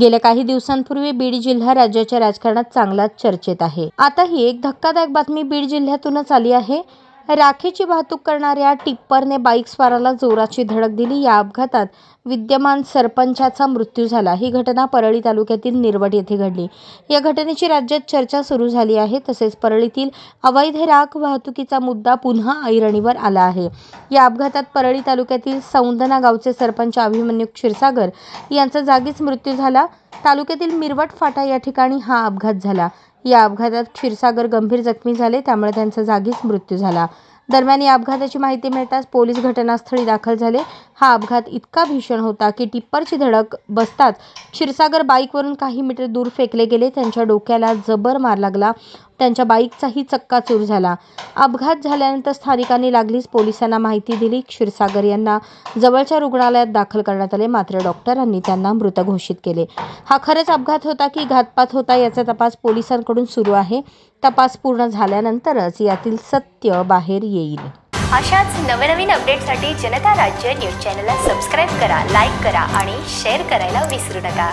गेल्या काही दिवसांपूर्वी बीड जिल्हा राज्याच्या राजकारणात चांगलाच चर्चेत आहे. आता ही एक धक्कादायक बातमी बीड जिल्ह्यातूनच आली आहे. राखेची वाहतूक करणाऱ्या टिप्परने बाईक स्वाराला जोराची धडक दिली. या अपघातात विद्यमान सरपंचाचा मृत्यू झाला. ही घटना परळी तालुक्यातील निरवट येथे घडली. या घटनेची राज्यात चर्चा सुरू झाली आहे. तसेच परळीतील अवैध राख वाहतुकीचा मुद्दा पुन्हा ऐरणीवर आला आहे. या अपघातात परळी तालुक्यातील सौंदना गावचे सरपंच अभिमन्यू क्षीरसागर यांचा जागीच मृत्यू झाला. तालुक्यातील मिरवट फाटा या ठिकाणी हा अपघात झाला. या अपघातात क्षीरसागर गंभीर जखमी झाले त्यामुळे त्यांचा जागीच मृत्यू झाला. दरम्यान या अपघाताची माहिती मिळताच पोलीस घटनास्थळी दाखल झाले. हा अपघात इतका भीषण होता की टिप्परची धडक बसताच क्षीरसागर बाईकवरून काही मीटर दूर फेकले गेले. त्यांच्या डोक्याला जबर मार लागला. त्यांच्या बाईकचाही चक्काचूर झाला. अपघात झाल्यानंतर स्थानिकांनी लागलीच पोलिसांना माहिती दिली. क्षीरसागर यांना जवळच्या रुग्णालयात दाखल करण्यात आले. मात्र डॉक्टरांनी त्यांना मृत घोषित केले. हा खरंच अपघात होता की घातपात होता याचा तपास पोलिसांकडून सुरू आहे. तपास पूर्ण झाल्यानंतरच यातील सत्य बाहेर येईल. अशाच नवनवीन अपडेटसाठी जनता राज्य न्यूज चॅनलला सबस्क्राईब करा लाईक करा आणि शेअर करायला विसरू नका.